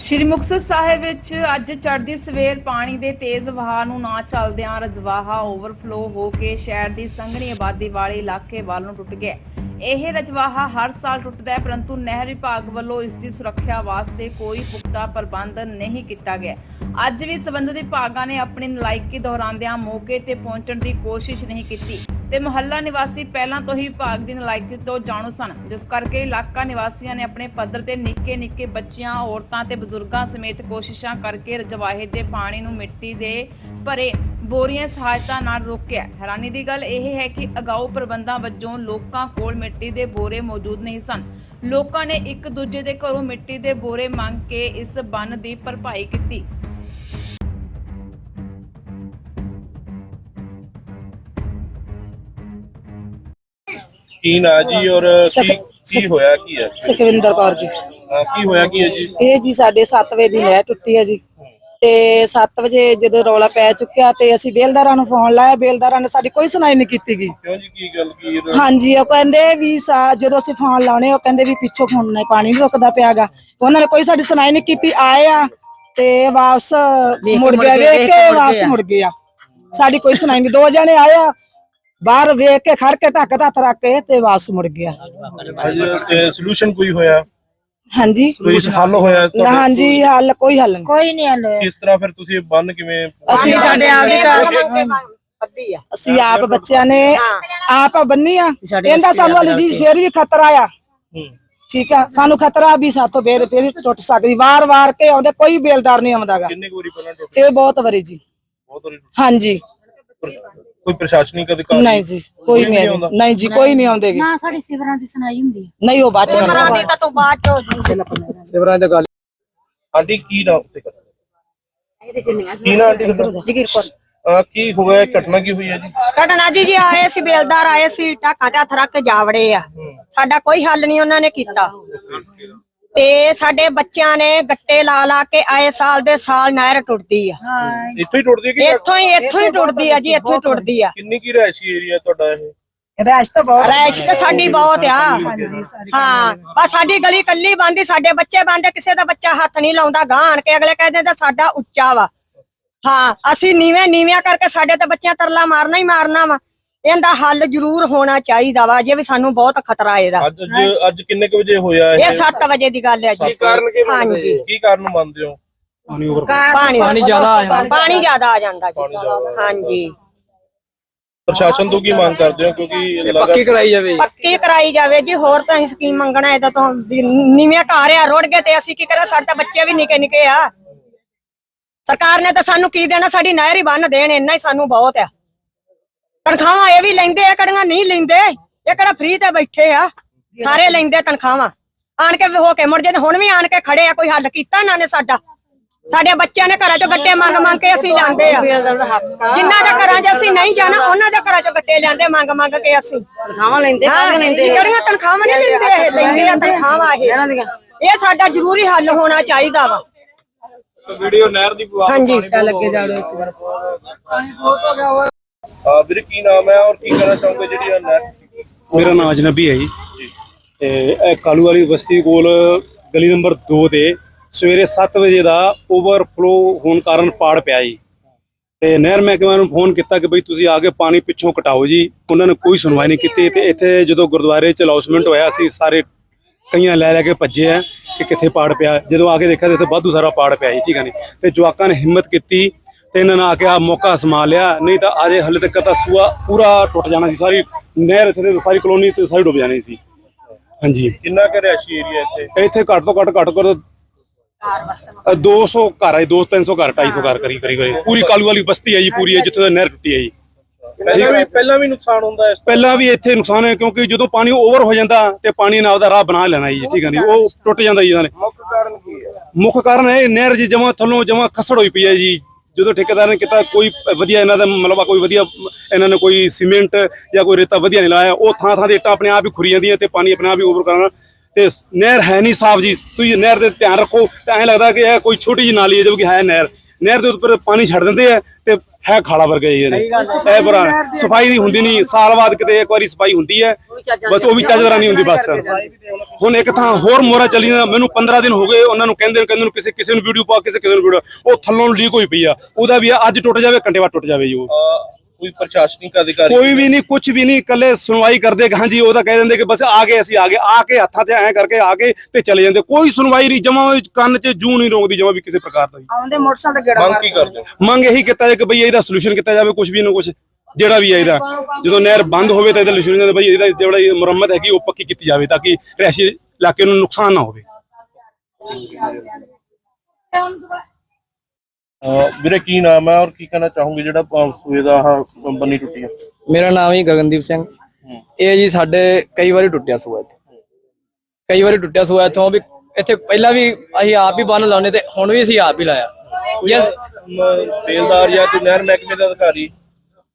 ਸ਼੍ਰੀ ਮੁਕਤਸਰ ਸਾਹਿਬ ਵਿੱਚ ਅੱਜ ਚੜ੍ਹਦੀ ਸਵੇਰ ਪਾਣੀ ਦੇ ਤੇਜ਼ ਵਹਾਅ ਨੂੰ ਨਾ ਚੱਲਦਿਆਂ ਰਜਵਾਹਾ ਓਵਰਫਲੋ ਹੋ ਕੇ ਸ਼ਹਿਰ ਦੀ ਸੰਘਣੀ ਆਬਾਦੀ ਵਾਲੇ ਇਲਾਕੇ ਵੱਲ ਨੂੰ ਟੁੱਟ ਗਿਆ। ਇਹ ਰਜਵਾਹਾ ਹਰ ਸਾਲ ਟੁੱਟਦਾ ਹੈ, ਪਰੰਤੂ ਨਹਿਰ ਵਿਭਾਗ ਵੱਲੋਂ ਇਸ ਦੀ ਸੁਰੱਖਿਆ ਵਾਸਤੇ ਕੋਈ ਪੁਖਤਾ ਪ੍ਰਬੰਧ ਨਹੀਂ ਕੀਤਾ ਗਿਆ। ਅੱਜ ਵੀ ਸਬੰਧਤ ਵਿਭਾਗਾਂ ਨੇ ਆਪਣੀ ਨਲਾਇਕੀ ਦੁਹਰਾਉਂਦਿਆਂ ਮੌਕੇ ਤੇ ਪਹੁੰਚਣ ਦੀ ਕੋਸ਼ਿਸ਼ ਨਹੀਂ ਕੀਤੀ। ਤੇ ਮੁਹੱਲਾ ਨਿਵਾਸੀ ਪਹਿਲਾਂ ਤੋਂ ਹੀ ਵਿਭਾਗ ਦੀ ਨਲਾਇਕੀ ਤੋਂ ਜਾਣੂ ਸਨ। ਜਿਸ ਕਰਕੇ ਇਲਾਕਾ ਨਿਵਾਸੀਆਂ ਨੇ ਆਪਣੇ ਪੱਧਰ ਤੇ ਨਿੱਕੇ ਨਿੱਕੇ ਬੱਚਿਆਂ, ਔਰਤਾਂ ਤੇ ਬਜ਼ੁਰਗਾਂ ਸਮੇਤ ਕੋਸ਼ਿਸ਼ਾਂ ਕਰਕੇ ਰਜਵਾਹੇ ਦੇ ਪਾਣੀ ਨੂੰ ਮਿੱਟੀ ਦੇ ਭਰੇ ਬੋਰੀਆਂ ਸਹਾਇਤਾ ਨਾਲ ਰੋਕਿਆ। ਹੈਰਾਨੀ ਦੀ ਗੱਲ ਇਹ ਹੈ ਕਿ ਅਗਾਊ ਪ੍ਰਬੰਧਾਂ ਵਜੋਂ ਲੋਕਾਂ ਕੋਲ ਮਿੱਟੀ ਦੇ ਬੋਰੇ ਮੌਜੂਦ ਨਹੀਂ ਸਨ। ਲੋਕਾਂ ਨੇ ਇੱਕ ਦੂਜੇ ਦੇ ਘਰੋਂ ਮਿੱਟੀ ਦੇ ਬੋਰੇ ਮੰਗ ਕੇ ਇਸ ਬੰਨ ਦੀ ਭਰਪਾਈ ਕੀਤੀ। ਕੀ ਨਾ ਜੀ ਔਰ ਕੀ ਕੀ ਹੋਇਆ ਕੀ ਹੈ? ਸੁਖਵਿੰਦਰ ਕੌਰ ਜੀ। ਹਾਂ, ਕੀ ਹੋਇਆ ਕੀ ਹੈ ਜੀ? ਇਹ ਜੀ ਸਾਡੇ 7 ਵਜੇ ਦੀ ਨਹਿਰ ਟੁੱਟੀ ਹੈ ਜੀ। ਤੇ 7 ਵਜੇ ਜਦੋਂ ਰੌਲਾ ਪੈ ਚੁੱਕਿਆ ਤੇ ਅਸੀਂ ਬੇਲਦਾਰਾਂ ਨੂੰ ਫੋਨ ਲਾਇਆ। ਬੇਲਦਾਰਾਂ ਨੇ ਸਾਡੀ ਕੋਈ ਸੁਣਾਈ ਨਹੀਂ ਕੀਤੀ ਗਈ ਕਿਉਂ ਜੀ? ਕੀ ਗੱਲ ਕੀ ਹੈ? ਹਾਂਜੀ ਉਹ ਕਹਿੰਦੇ ਵੀ ਸਾ- ਜਦੋਂ ਅਸੀਂ ਫੋਨ ਲਾਉਣੇ ਉਹ ਕਹਿੰਦੇ ਵੀ ਪਿੱਛੋਂ ਫੋਨ ਨਾਲ ਪਾਣੀ ਨਹੀਂ ਰੁਕਦਾ ਪਿਆਗਾ। ਉਹਨਾਂ ਨੇ ਕੋਈ ਸਾਡੀ ਸੁਣਾਈ ਨਹੀਂ ਕੀਤੀ। ਆਏ ਆ ਤੇ ਵਾਪਸ ਮੁੜ ਗਏ ਵੇਖ ਕੇ ਵਾਪਸ ਮੁੜ ਗਏ ਆ। ਸਾਡੀ ਕੋਈ ਸੁਣਾਈ ਨਹੀਂ। ਦੋ ਜਣੇ ਆਏ ਆ। ਬਾਹਰ ਵੇਖ ਕੇ ਖੜ ਕੇ ਢੱਕ ਦਾ ਹੱਥ ਰੱਖ ਕੇ ਤੇ ਵਾਪਸ ਮੁੜ ਗਿਆ। ਅੱਜ ਸੋਲੂਸ਼ਨ ਕੋਈ ਹੋਇਆ? ਹਾਂਜੀ। ਕੋਈ ਹੱਲ ਹੋਇਆ ਨਾ ਤੁਹਾਡੇ? ਹਾਂਜੀ ਹੱਲ ਕੋਈ ਹੱਲ ਨਹੀਂ। ਕੋਈ ਨਹੀਂ ਹਲ ਕਿਸ ਤਰ੍ਹਾਂ ਫਿਰ ਤੁਸੀਂ ਬੰਨ ਕਿਵੇਂ ਅਸੀਂ ਸਾਡੇ ਆਪ ਦੀ ਬੱਦੀ ਆ। ਅਸੀਂ ਆਪ ਬੱਚਿਆਂ ਨੇ ਆਪ ਬੰਨੀ ਆ ਇਹਦਾ ਸਾਨੂੰ ਵਾਲੀ ਚੀਜ਼ ਫੇਰ ਵੀ ਖਤਰਾ ਆ। ਠੀਕ ਆ ਸਾਨੂੰ ਖਤਰਾ ਵੀ ਸਾਥੋਂ ਫੇਰ ਫੇਰ ਵੀ ਟੁੱਟ ਸਕਦੀ। ਵਾਰ ਵਾਰ ਕੇ ਆਉਂਦੇ ਕੋਈ ਬੇਲਦਾਰ ਨਹੀਂ ਆਉਂਦਾਗਾ। ਕਿੰਨੇ ਕੁ ਵਾਰੀ ਪਹਿਲਾਂ ਟੁੱਟ ਇਹ ਬਹੁਤ ਵਾਰੀ ਜੀ। ਬਹੁਤ ਵਾਰੀ ਹਾਂਜੀ। ਕੋਈ ਪ੍ਰਸ਼ਾਸਨਿਕ ਅਧਿਕਾਰੀ ਨਹੀਂ ਜੀ ਕੋਈ ਨਹੀਂ ਆਉਂਦਾ। ਨਹੀਂ ਜੀ ਕੋਈ ਨਹੀਂ। ਆਉਂਦੇਗੇ। ਨਾ ਸਾਡੀ ਸਿਵਰਾਂ ਦੀ ਸੁਣਾਈ ਹੁੰਦੀ ਹੈ। ਨਹੀਂ ਉਹ ਬਾਅਦ ਚ ਦੀ ਕਰਨਾ। ਤਾਂ ਤੂੰ ਬਾਅਦ ਚ ਹੋ ਜੀ ਆਂਟੀ ਕੀ ਨਾ ਉੱਤੇ ਕਰ ਕੀ ਨਾ ਆਂਟੀ ਜਗੀਰ ਕੌਰ। ਆ ਕੀ ਹੋਇਆ ਘਟਨਾ ਕੀ ਹੋਈ ਹੈ ਜੀ? ਘਟਨਾ ਜੀ ਜੀ ਆਏ ਸੀ ਬੇਲਦਾਰ ਆਏ ਸੀ ਢਾਕਾਂ ਤੇ ਹੱਥ ਰੱਖ ਕੇ ਜਾਵੜੇ ਆ। ਸਾਡਾ ਕੋਈ ਹੱਲ ਨਹੀਂ ਉਹਨਾਂ ਨੇ ਕੀਤਾ। ਤੇ ਸਾਡੇ ਬੱਚਿਆਂ ਨੇ ਗੱਟੇ ਲਾ ਲਾ ਕੇ ਆਏ ਸਾਲ ਦੇ ਸਾਲ ਨਹਿਰ ਟੁੱਟਦੀ ਆ। ਇੱਥੋਂ ਹੀ ਟੁੱਟਦੀ ਹੈ ਕਿ ਇੱਥੋਂ ਹੀ ਇੱਥੋਂ ਹੀ ਟੁੱਟਦੀ ਆ ਜੀ ਇੱਥੋਂ ਹੀ ਟੁੱਟਦੀ ਆ। ਕਿੰਨੀ ਕੀ ਰਹਿਸ਼ੀ ਏਰੀਆ ਤੁਹਾਡਾ ਇਹ? ਰੈਸ਼ ਤਾਂ ਬਹੁਤ ਰੈਸ਼ ਤੇ ਸਾਡੀ ਬਹੁਤ ਆ। ਹਾਂ। ਬਸ ਸਾਡੀ ਗਲੀ ਕੱਲੀ ਬੰਦੀ ਸਾਡੇ ਬੱਚੇ ਬੰਦੇ ਕਿਸੇ ਦਾ ਬੱਚਾ ਹੱਥ ਨਹੀਂ ਲਾਉਂਦਾ ਗਾਣ ਕੇ ਅਗਲੇ ਕਹਿੰਦੇ ਤਾਂ ਸਾਡਾ ਉੱਚਾ ਵਾ। ਹਾਂ ਅਸੀਂ ਨੀਵੇਂ ਨੀਵਿਆਂ ਕਰਕੇ ਸਾਡੇ ਤੇ ਬੱਚਿਆਂ ਤਰਲਾ ਮਾਰਨਾ ਹੀ ਮਾਰਨਾ ਵਾ। ਇਹਦਾ ਹੱਲ ਜ਼ਰੂਰ ਹੋਣਾ ਚਾਹੀਦਾ ਵਾ ਜੇ ਵੀ ਸਾਨੂੰ ਬਹੁਤ ਖਤਰਾ ਇਹਦਾ। ਅੱਜ ਅੱਜ ਕਿੰਨੇ ਕੁ ਵਜੇ ਹੋਇਆ ਇਹ? ਇਹ 7 ਵਜੇ ਦੀ ਗੱਲ ਹੈ ਜੀ। ਹਾਂਜੀ। ਕੀ ਕਾਰਨ ਮੰਨਦੇ ਹੋ? ਪਾਣੀ ਪਾਣੀ ਜ਼ਿਆਦਾ ਆ ਜਾਂਦਾ। ਪਾਣੀ ਜ਼ਿਆਦਾ ਆ ਜਾਂਦਾ ਜੀ। ਹਾਂਜੀ। ਪ੍ਰਸ਼ਾਸਨ ਤੋਂ ਕੀ ਮੰਗ ਕਰਦੇ ਹੋ? ਕਿਉਂਕਿ ਲਗਾਤਾਰ ਕਰਾਈ ਜਾਵੇ। ਪੱਕੀ ਕਰਾਈ ਜਾਵੇ ਜੀ ਹੋਰ ਤਾਂ ਅਸੀਂ ਸਕੀਮ ਮੰਗਣਾ ਇਹਦਾ ਤੋਂ ਨੀਵੇਂ ਘਰ ਆ ਰੋੜ ਗਏ ਤੇ ਅਸੀਂ ਕੀ ਕਰਾਂ? ਸਾਡੇ ਤਾਂ ਬੱਚੇ ਵੀ ਨਿੱਕੇ ਨਿੱਕੇ ਆ। ਸਰਕਾਰ ਨੇ ਤਾਂ ਸਾਨੂੰ ਕੀ ਦੇਣਾ? ਸਾਡੀ ਨਹਿਰ ਹੀ ਬੰਨ ਦੇਣ ਇੰਨਾ ਹੀ ਸਾਨੂੰ ਬਹੁਤ ਆ। ਤਨਖਾਹਾਂ ਇਹ ਵੀ ਲੈਂਦੇ ਆ ਕੜੀਆਂ ਨਹੀਂ ਲੈਂਦੇ। ਇਹ ਕਿਹੜਾ ਫ੍ਰੀ ਤੇ ਬੈਠੇ ਆ। ਸਾਰੇ ਲੈਂਦੇ ਤਨਖਾਹਾਂ। ਆਣ ਕੇ ਹੋ ਕੇ ਮੁੜ ਜੇ ਹੁਣ ਵੀ ਆਣ ਕੇ ਖੜੇ ਆ ਕੋਈ ਹੱਲ ਕੀਤਾ ਇਹਨਾਂ ਨੇ ਸਾਡਾ? ਸਾਡੇ ਬੱਚਿਆਂ ਨੇ ਘਰਾਂ ਚੋਂ ਗੱਟੇ ਮੰਗ ਮੰਗ ਕੇ ਅਸੀਂ ਲਾਂਦੇ ਆ। ਜਿਨ੍ਹਾਂ ਦੇ ਘਰਾਂ 'ਚ ਅਸੀਂ ਨਹੀਂ ਜਾਣਾ ਉਹਨਾਂ ਦੇ ਘਰਾਂ 'ਚੋਂ ਗੱਟੇ ਲਿਆਂਦੇ ਮੰਗ ਮੰਗ ਕੇ ਅਸੀਂ। ਤਨਖਾਹਾਂ ਲੈਂਦੇ ਹਾਂ ਕਿਹੜੀਆਂ ਤਨਖਾਹਾਂ ਨਹੀਂ ਲੈਂਦੇ ਇਹ ਲੈਂਦੇ ਆ ਤਨਖਾਹਾਂ ਇਹ। ਇਹ ਸਾਡਾ ਜ਼ਰੂਰੀ ਹੱਲ ਹੋਣਾ ਚਾਹੀਦਾ ਵਾ। ਵੀਡੀਓ ਨਹਿਰ ਦੀ ਹਾਂਜੀ। ਆ ਵੀਰੇ ਕੀ ਨਾਮ ਹੈ ਔਰ ਕੀ ਕਹਿਣਾ ਚਾਹੋਗੇ ਜਿਹੜੀ ਇਹ ਨਹਿਰ ਮੇਰਾ ਨਾਮ ਅਜਨਬੀ ਹੈ ਜੀ। ਤੇ ਇਹ ਕਾਲੂ ਵਾਲੀ ਬਸਤੀ ਕੋਲ ਗਲੀ ਨੰਬਰ 2 ਤੇ ਸਵੇਰੇ 7 ਵਜੇ ਦਾ ਓਵਰਫਲੋ ਹੋਣ ਕਾਰਨ ਪਾੜ ਪਿਆ ਜੀ। ਤੇ ਨਹਿਰ ਮਹਿਕਮੇ ਨੂੰ ਫੋਨ ਕੀਤਾ ਕਿ ਬਈ ਤੁਸੀਂ ਆ ਕੇ ਪਾਣੀ ਪਿੱਛੋਂ ਕਟਾਓ ਜੀ। ਉਹਨਾਂ ਨੇ ਕੋਈ ਸੁਣਵਾਈ ਨਹੀਂ ਕੀਤੀ ਤੇ ਇੱਥੇ ਜਦੋਂ ਗੁਰਦੁਆਰੇ ਚ ਅਨਾਉਂਸਮੈਂਟ ਹੋਇਆ ਸੀ ਸਾਰੇ ਕਈਆਂ ਲੈ ਲੈ ਕੇ ਭੱਜੇ ਆ ਕਿ ਕਿੱਥੇ ਪਾੜ ਪਿਆ। ਜਦੋਂ ਆ ਕੇ ਦੇਖਿਆ ਤੇ ਇੱਥੇ ਵਾਧੂ ਸਾਰਾ ਪਾੜ ਪਿਆ ਜੀ ਠੀਕ ਹੈ ਨਹੀਂ ਤੇ ਜਵਾਕਾਂ ਨੇ ਹਿੰਮਤ ਕੀਤੀ ਤੇ ਇਹਨਾਂ ਨੇ ਆ ਕੇ ਆ ਮੌਕਾ ਸਮਾ ਲਿਆ। ਨਹੀਂ ਤਾਂ ਅਜੇ ਹਲੇ ਤੱਕ ਤਾਂ ਸੂਆ ਪੂਰਾ ਟੁੱਟ ਜਾਣਾ ਸੀ। ਸਾਰੀ ਨਹਿਰ ਇੱਥੇ ਤੇ ਸਾਰੀ ਕਲੋਨੀ ਤੇ ਸਾਰੀ ਡੁੱਬ ਜਾਣੀ ਸੀ। ਹਾਂਜੀ। ਕਿੰਨਾ ਕੁ ਰਿਹਾਇਸ਼ੀ ਏਰੀਆ ਇੱਥੇ? ਇੱਥੇ ਘੱਟ ਤੋਂ ਘੱਟ ਘੱਟ ਕਰ 200 ਘਰ ਹੈ 200 300 ਘਰ 250 ਘਰ ਕਰੀ ਕਰੀ ਗਏ ਪੂਰੀ ਕਾਲੂ ਵਾਲੀ ਬਸਤੀ ਹੈ ਜੀ ਪੂਰੀ ਹੈ ਜਿੱਥੇ ਨਹਿਰ ਟੁੱਟੀ ਹੈ ਜੀ ਪਹਿਲਾਂ ਵੀ ਪਹਿਲਾਂ ਵੀ ਨੁਕਸਾਨ ਹੁੰਦਾ ਹੈ ਇਸ ਪਹਿਲਾਂ ਵੀ ਇੱਥੇ ਨੁਕਸਾਨ ਹੈ ਕਿਉਂਕਿ ਜਦੋਂ ਪਾਣੀ ਓਵਰ ਹੋ ਜਾਂਦਾ ਤੇ ਪਾਣੀ ਨਾਲ ਉਹਦਾ ਰਾਹ ਬਣਾ ਲੈਣਾ ਜੀ ਠੀਕ ਹੈ ਜੀ। ਉਹ ਟੁੱਟ ਜਾਂਦਾ ਜੀ ਇਹਨਾਂ ਨੇ। ਮੁੱਖ ਕਾਰਨ ਕੀ ਹੈ? ਮੁੱਖ ਕਾਰਨ ਇਹ ਨਹਿਰ ਜੀ ਜਮਾ ਥੱਲੋਂ ਜਮਾ ਖਸੜ ਹੋਈ ਪਈ ਹੈ ਜੀ। ਜਦੋਂ ਠੇਕੇਦਾਰ ਨੇ ਕੀਤਾ ਕੋਈ ਵਧੀਆ ਇਹਨਾਂ ਦਾ ਮਤਲਬ ਕੋਈ ਵਧੀਆ, ਇਹਨਾਂ ਨੇ ਕੋਈ ਸੀਮੈਂਟ ਜਾਂ ਕੋਈ ਰੇਤਾ ਵਧੀਆ ਨਹੀਂ ਲਾਇਆ, ਉਹ ਥਾਂ ਥਾਂ ਦੇ ਇੱਟਾਂ ਆਪਣੇ ਆਪ ਹੀ ਖੁਰੀ ਜਾਂਦੀਆਂ ਤੇ ਪਾਣੀ ਆਪਣੇ ਆਪ ਹੀ ਓਵਰ ਕਰਨਾ ਤੇ ਨਹਿਰ ਹੈ ਨਹੀਂ ਸਾਫ਼ ਜੀ, ਤੁਸੀਂ ਨਹਿਰ ਦੇ ਧਿਆਨ ਰੱਖੋ, ਤਾਂ ਐਂ ਲੱਗਦਾ ਕਿ ਇਹ ਕੋਈ ਛੋਟੀ ਜਿਹੀ ਨਾਲੀ ਹੈ ਜਦ ਕਿ ਹੈ ਨਹਿਰ। ਨਹਿਰ ਦੇ ਉੱਪਰ ਪਾਣੀ ਛੱਡ ਦਿੰਦੇ ਆ ਤੇ ਹੈ ਖਾਲਾ ਵਰਗੇ ਜੀ ਇਹਦੇ। ਇਹ ਬਰਾ ਸਫ਼ਾਈ ਦੀ ਹੁੰਦੀ ਨਹੀਂ ਸਾਲ ਬਾਅਦ ਕਿਤੇ ਇੱਕ ਵਾਰੀ ਸਫ਼ਾਈ ਹੁੰਦੀ ਹੈ ਬਸ ਉਹ ਵੀ ਚੱਜ ਤਰ੍ਹਾਂ ਨਹੀਂ ਹੁੰਦੀ ਬਸ। ਹੁਣ ਇੱਕ ਥਾਂ ਹੋਰ ਮੋਰਾ ਚੱਲੀ ਜਾਂਦਾ ਮੈਨੂੰ 15 ਦਿਨ ਹੋ ਗਏ ਉਹਨਾਂ ਨੂੰ ਕਹਿੰਦੇ ਕਹਿੰਦੇ ਨੂੰ ਕਿਸੇ ਕਿਸੇ ਨੂੰ ਵੀਡੀਓ ਪਾ ਕਿਸੇ ਕਿਸੇ ਨੂੰ ਵੀਡੀਓ ਉਹ ਥੱਲੋਂ ਲੀਕ ਹੋਈ ਪਈ ਆ। ਉਹਦਾ ਵੀ ਆ, ਅੱਜ ਟੁੱਟ ਜਾਵੇ ਘੰਟੇ ਬਾਅਦ ਟੁੱਟ ਜਾਵੇ ਜੀ ਉਹ। ਕੋਈ ਪ੍ਰਸ਼ਾਸਨਿਕ ਅਧਿਕਾਰੀ ਕੋਈ ਵੀ ਨਹੀਂ ਕੁਝ ਵੀ ਨਹੀਂ ਕੱਲੇ ਸੁਣਵਾਈ ਕਰਦੇ ਕਿ ਹਾਂਜੀ ਉਹ ਤਾਂ ਕਹਿ ਦਿੰਦੇ ਕਿ ਬਸ ਆ ਗਏ ਅਸੀਂ ਆ ਗਏ ਆ ਕੇ ਹੱਥਾਂ ਤੇ ਐਂ ਕਰਕੇ ਆ ਕੇ ਤੇ ਚਲੇ ਜਾਂਦੇ। ਕੋਈ ਸੁਣਵਾਈ ਨਹੀਂ ਜਮਾ ਕੰਨ 'ਚ ਜੂ ਨਹੀਂ ਰੋਕਦੀ ਜਮਾ ਵੀ ਕਿਸੇ ਪ੍ਰਕਾਰ ਦਾ ਆਉਂਦੇ ਮੋਟਰਸਾਈਕਲ ਗੇੜਾ ਮੰਗ ਕੀ ਕਰਦੇ ਹੋ? ਮੰਗ ਇਹੀ ਕੀਤਾ ਜਾਏ ਕਿ ਬਈ ਇਹਦਾ ਸੋਲੂਸ਼ਨ ਕੀਤਾ ਜਾਵੇ ਕੁਝ ਵੀ ਨਾ ਕੁਝ ਜਿਹੜਾ ਵੀ ਹੈ ਇਹਦਾ। ਜਦੋਂ ਨਹਿਰ ਬੰਦ ਹੋਵੇ ਤਾਂ ਇਹਦਾ ਸੋਲੂਸ਼ਨ ਬਈ ਇਹਦਾ ਜਿਹੜਾ ਇਹ ਮੁਰੰਮਤ ਹੈਗੀ ਉਹ ਪੱਕੀ ਕੀਤੀ ਜਾਵੇ ਤਾਂ ਕਿ ਰਿਹਾਇਸ਼ੀ ਇਲਾਕੇ ਨੂੰ ਨੁਕਸਾਨ ਨਾ ਹੋਵੇ। ਵੀਰੇ ਕੀ ਨਾਮ ਹੈ ਔਰ ਕੀ ਕਹਿਣਾ ਚਾਹੋਗੇ ਜਿਹੜਾ ਸੂਏ ਦਾ ਆਹ ਬੰਨੀ ਟੁੱਟੀ ਹੈ ਮੇਰਾ ਨਾਮ ਹੀ ਗਗਨਦੀਪ ਸਿੰਘ। ਇਹ ਜੀ ਸਾਡੇ ਕਈ ਵਾਰੀ ਟੁੱਟਿਆ ਸੂਆ ਇੱਥੇ। ਕਈ ਵਾਰੀ ਟੁੱਟਿਆ ਸੂਆ ਇੱਥੋਂ ਵੀ ਇੱਥੇ ਪਹਿਲਾਂ ਵੀ ਅਸੀਂ ਆਪ ਹੀ ਬੰਨ ਲਾਉਨੇ ਤੇ ਹੁਣ ਵੀ ਅਸੀਂ ਆਪ ਹੀ ਲਾਇਆ। ਯਸ। ਬੇਲਦਾਰ ਜਾਂ ਕੋਈ ਨਹਿਰ ਮਹਿਕਮੇ ਦਾ ਅਧਿਕਾਰੀ?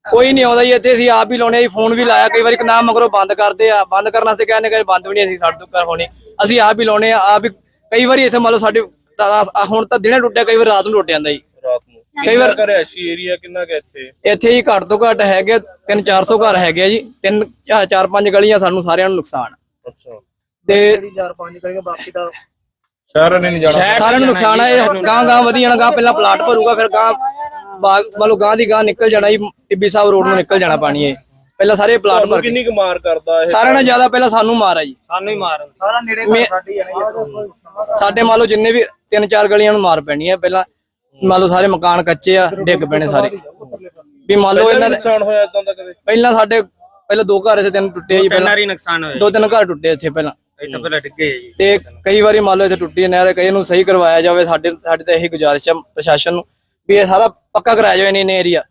ਕੋਈ ਨਹੀਂ ਆਉਂਦਾ ਜੀ ਇੱਥੇ ਅਸੀਂ ਆਪ ਹੀ ਲਾਉਨੇ ਆ ਜੀ ਫੋਨ ਵੀ ਲਾਇਆ ਕਈ ਵਾਰੀ ਨਾਮ ਮਗਰੋਂ ਬੰਦ ਕਰਦੇ ਆ। ਬੰਦ ਕਰਨ ਵਾਸਤੇ ਕਹਿੰਦੇ ਕਿ ਬੰਦ ਵੀ ਨਹੀਂ ਅਸੀਂ ਸਾਡੇ ਤੋਂ ਹੋਣੀ। ਅਸੀਂ ਆਪ ਹੀ ਲਾਉਨੇ ਆ ਆਪ ਹੀ ਕਈ ਵਾਰੀ ਇੱਥੇ ਮੰਨ ਲਓ ਸਾਡੇ ਹੁਣ ਤਾਂ ਦਿਨੇ ਟੁੱਟਿਆ ਕਈ ਵਾਰ ਰਾਤ ਨੂੰ ਟੁੱਟ ਜਾਂਦਾ ਜੀ। ਕਈ ਵਾਰ- ਕਿੰਨਾ ਰਿਹਾਇਸ਼ੀ ਏਰੀਆ ਕਿੰਨਾ ਕੁ ਇੱਥੇ? ਇੱਥੇ ਹੀ ਘੱਟ ਤੋਂ ਘੱਟ ਹੈਗੇ 3-400 ਘਰ ਹੈਗੇ ਆ ਜੀ। ਤਿੰਨ ਚਾਰ- ਚਾਰ ਪੰਜ ਗਲੀਆਂ ਸਾਨੂੰ ਸਾਰਿਆਂ ਨੂੰ ਨੁਕਸਾਨ ਅੱਛਾ। ਤੇ ਸ਼ਹਿਰਾਂ ਨੇ ਨਹੀਂ ਜਾਣਾ। ਸਾਰਿਆਂ ਨੂੰ ਨੁਕਸਾਨ ਆ ਇਹ ਗਾਂ ਗਾਂ ਵਧੀ ਜਾਣਾ ਗਾਂ ਪਹਿਲਾਂ ਪਲਾਟ ਭਰੂਗਾ ਫਿਰ ਗਾਂ ਬਾਗ ਮੰਨ ਲਓ ਗਾਂ ਦੀ ਗਾਂ ਨਿਕਲ ਜਾਣਾ ਜੀ ਟਿੱਬੀ ਸਾਹਿਬ ਰੋਡ ਨੂੰ ਨਿਕਲ ਜਾਣਾ ਪਾਣੀ ਇਹ। ਪਹਿਲਾਂ ਸਾਰੇ ਪਲਾਟ ਭਰ ਕਿੰਨੀ ਕੁ ਮਾਰ ਕਰਦਾ ਇਹ? ਸਾਰਿਆਂ ਨਾਲੋਂ ਜ਼ਿਆਦਾ ਪਹਿਲਾਂ ਸਾਨੂੰ ਮਾਰ ਆ ਜੀ। ਸਾਨੂੰ ਹੀ ਮਾਰਨ ਸਾਡੇ ਮੰਨ ਲਓ ਜਿੰਨੇ ਵੀ ਤਿੰਨ ਚਾਰ ਗਲੀਆਂ ਨੂੰ ਮਾਰ ਪੈਣੀ ਹੈ ਪਹਿਲਾਂ ਮੰਨ ਲਓ ਸਾਰੇ ਮਕਾਨ ਕੱਚੇ ਆ ਡਿੱਗ ਪੈਣੇ ਸਾਰੇ। ਵੀ ਮੰਨ ਲਓ ਇਹਨਾਂ ਦੇ ਨੁਕਸਾਨ ਹੋਇਆ ਇਦਾਂ ਦਾ ਕਦੇ? ਪਹਿਲਾਂ ਸਾਡੇ ਪਹਿਲਾਂ ਦੋ ਘਰ ਇੱਥੇ ਤਿੰਨ ਟੁੱਟੇ ਜੀ ਪਹਿਲਾਂ ਹੀ ਨੁਕਸਾਨ ਹੋਇਆ ਦੋ ਤਿੰਨ ਘਰ ਟੁੱਟੇ ਇੱਥੇ ਪਹਿਲਾਂ। ਇੱਥੇ ਪਹਿਲਾਂ ਡਿੱਗੇ ਜੀ। ਤੇ ਕਈ ਵਾਰੀ ਮੰਨ ਲਓ ਇੱਥੇ ਟੁੱਟੀ ਨਹਿਰ ਕਈ ਨੂੰ ਸਹੀ ਕਰਵਾਇਆ ਜਾਵੇ ਸਾਡੇ ਸਾਡੇ ਤਾਂ ਇਹੀ ਗੁਜ਼ਾਰਿਸ਼ ਹੈ ਪ੍ਰਸ਼ਾਸਨ ਨੂੰ ਵੀ ਇਹ ਸਾਰਾ ਪੱਕਾ ਕਰਾਇਆ ਜਾਵੇ ਨੇ ਏਰੀਆ